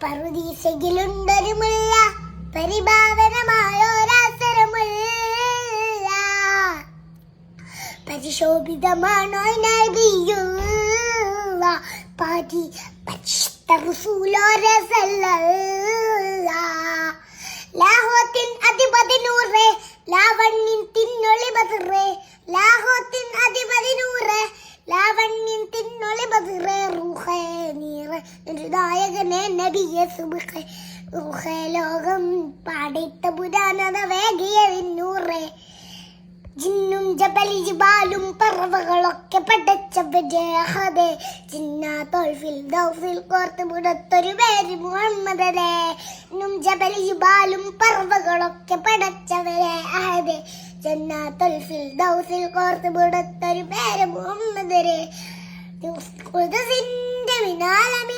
പറുദീസയിലുണ്ടൊരു മുല്ല പരിഭാവനമായൊരവസരമുള്ള പരിശോഭിതമാണോ നബിയുള്ള പാതി പരിശുദ്ധ റസൂലോരസല്ല നായകനെ നബിയെ സുബുഖേ ലോകം പാടിത്ത പുരാണത വേഗിയ വിന്നൂറേ. ജിന്നും ജബലി ജിബാലും പറവകളൊക്കെ പടച്ചവരെ ജിന്നാത്തോൾഫിൽ ദൗഫിൽ കോർത്ത് മുടത്തൊരു പേര് മുഹമ്മദരെ നും ജബലി ജിബാലും പറവകളൊക്കെ പടച്ചവരെ അഹദേ ജന്നാത്തൊൽഫിൽ ദൗഫിൽ കോർത്ത് മുടത്തൊരു പേര് മുഹമ്മദരെ കുതിസിന്റെ വിനാലമിനോറെ